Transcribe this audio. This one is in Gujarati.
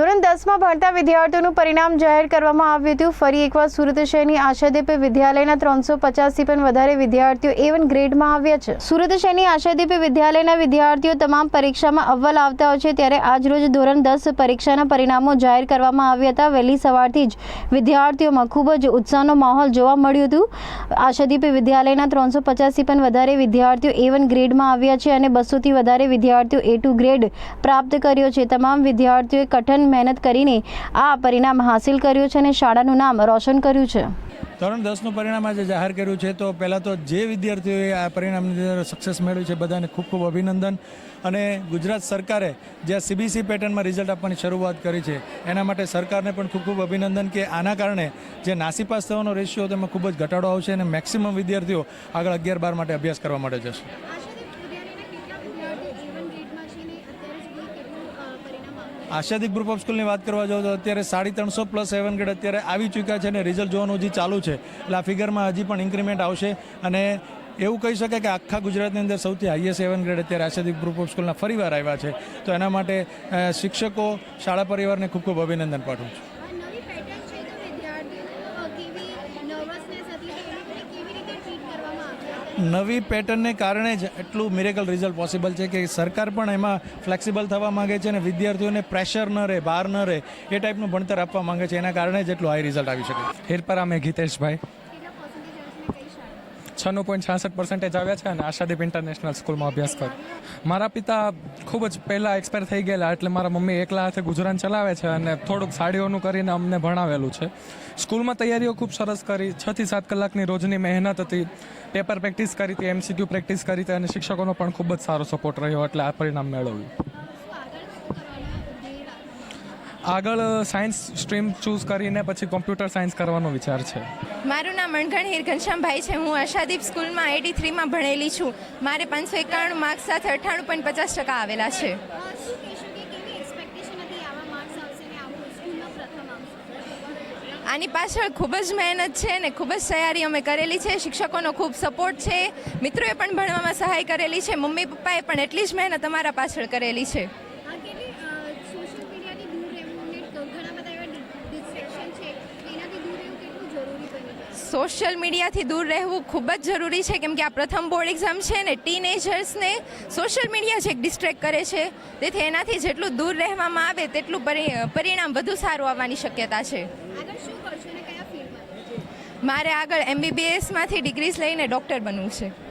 ધોરણ દસમાં ભણતા વિદ્યાર્થીઓનું પરિણામ જાહેર કરવામાં આવ્યું હતું. ફરી એકવાર સુરત શહેરની આશાદીપ વિદ્યાલયના ત્રણસો પચાસથી પણ વધારે વિદ્યાર્થીઓ એ વન ગ્રેડમાં આવ્યા છે. સુરત શહેરની આશાદીપ વિદ્યાલયના વિદ્યાર્થીઓ તમામ પરીક્ષામાં અવ્વલ આવતા હોય છે, ત્યારે આજરોજ ધોરણ દસ પરીક્ષાના પરિણામો જાહેર કરવામાં આવ્યા હતા. વહેલી સવારથી જ વિદ્યાર્થીઓમાં ખૂબ જ ઉત્સાહનો માહોલ જોવા મળ્યું હતું. આશાદીપ વિદ્યાલયના ત્રણસો પચાસથી પણ વધારે વિદ્યાર્થીઓ એ વન ગ્રેડમાં આવ્યા છે અને બસોથી વધારે વિદ્યાર્થીઓ એ ટુ ગ્રેડ પ્રાપ્ત કર્યો છે. તમામ વિદ્યાર્થીઓએ કઠિન મહેનત કરીને આ પરિણામ હાંસિલ કર્યું છે અને શાળાનું નામ રોશન કર્યું છે. ધોરણ દસનું પરિણામ આજે જાહેર કર્યું છે. તો પહેલાં તો જે વિદ્યાર્થીઓએ આ પરિણામની અંદર સક્સેસ મેળવ્યું છે, બધાને ખૂબ ખૂબ અભિનંદન. અને ગુજરાત સરકારે જે સીબીસી પેટર્નમાં રિઝલ્ટ આપવાની શરૂઆત કરી છે, એના માટે સરકારને પણ ખૂબ ખૂબ અભિનંદન કે આના કારણે જે નાસીપાસ થવાનો રેશિયો તેમાં ખૂબ જ ઘટાડો આવશે અને મેક્સિમમ વિદ્યાર્થીઓ આગળ અગિયાર બાર માટે અભ્યાસ કરવા માટે જશે. આશાદીપ ગ્રુપ ઓફ સ્કૂલની વાત કરવા જાઓ તો અત્યારે સાડી ત્રણસો પ્લસ સેવન ગ્રેડ અત્યારે આવી ચૂક્યા છે અને રિઝલ્ટ જોવાનું હજી ચાલુ છે. એટલે આ ફિગરમાં હજી પણ ઇન્ક્રીમેન્ટ આવશે અને એવું કહી શકાય કે આખા ગુજરાતની અંદર સૌથી હાઈએસ્ટ સેવન ગ્રેડ અત્યારે આશાદિક ગ્રુપ ઓફ સ્કૂલના ફરીવાર આવ્યા છે. તો એના માટે શિક્ષકો, શાળા પરિવારને ખૂબ ખૂબ અભિનંદન પાઠવું છું નવી પેટર્ન છે તો વિદ્યાર્થીઓ કેવી નર્વસનેસ હતી તો એ લોકોને કેવી રીતે ટ્રીટ કરવામાં આવ્યા નવી પેટર્નને કારણે જ એટલું મિરેકલ રિઝલ્ટ પોસિબલ છે કે સરકાર પણ એમાં ફ્લેક્સિબલ થવા માગે છે અને વિદ્યાર્થીઓને પ્રેશર ન રહે બહાર ન રહે એ ટાઈપનું ભણતર આપવા માંગે છે. એના કારણે જ એટલું હાઈ રિઝલ્ટ આવી શકે હિરપરા મેં ગીતેશભાઈ કેટલા પર્સન્ટેજ આવશે કઈ શાળા છન્નું પોઈન્ટ છાસઠ પર્સન્ટેજ આવ્યા છે અને આશાદીપ ઇન્ટરનેશનલ સ્કૂલમાં અભ્યાસ કર. મારા પિતા ખૂબ જ પહેલાં એક્સપાયર થઈ ગયેલા, એટલે મારા મમ્મી એકલા હાથે ગુજરાન ચલાવે છે અને થોડુંક સાડીઓનું કરીને અમને ભણાવેલું છે. સ્કૂલમાં તૈયારીઓ ખૂબ સરસ કરી, છ થી સાત કલાકની રોજની મહેનત હતી, પેપર પ્રેક્ટિસ કરી હતી એમસીક્યુ પ્રેક્ટિસ કરી હતી અને શિક્ષકોનો પણ ખૂબ જ સારો સપોર્ટ રહ્યો, એટલે આ પરિણામ મેળવ્યું. આગળ સાયન્સ સ્ટ્રીમ ચૂઝ કરીને પછી કોમ્પ્યુટર સાયન્સ કરવાનો વિચાર છે. મારું નામ મણગણહીર ઘનશ્યામભાઈ છે. હું આશાદીપ સ્કૂલમાં એટી થ્રીમાં ભણેલી છું. મારે પાંચસો એકાણું માર્ક્સ સાથે અઠ્ઠાણું પોઈન્ટ પચાસ ટકા આવેલા છે. આની પાછળ ખૂબ જ મહેનત છે ને ખૂબ જ તૈયારી અમે કરેલી છે. શિક્ષકોનો ખૂબ સપોર્ટ છે. મિત્રોએ પણ ભણવામાં સહાય કરેલી છે. મમ્મી પપ્પાએ પણ એટલી જ મહેનત અમારા પાછળ કરેલી છે. સોશિયલ મીડિયાથી દૂર રહેવું ખૂબ જ જરૂરી છે કેમ કે આ પ્રથમ બોર્ડ એક્ઝામ છે ને ટીનેજર્સને સોશિયલ મીડિયા છે ડિસ્ટ્રેક્ટ કરે છે. તેથી એનાથી જેટલું દૂર રહેવામાં આવે તેટલું પરી- પરિણામ વધુ સારું આવવાની શક્યતા છે. મારે આગળ એમબીબીએસમાંથી ડિગ્રીઝ લઈને ડૉક્ટર બનવું છે.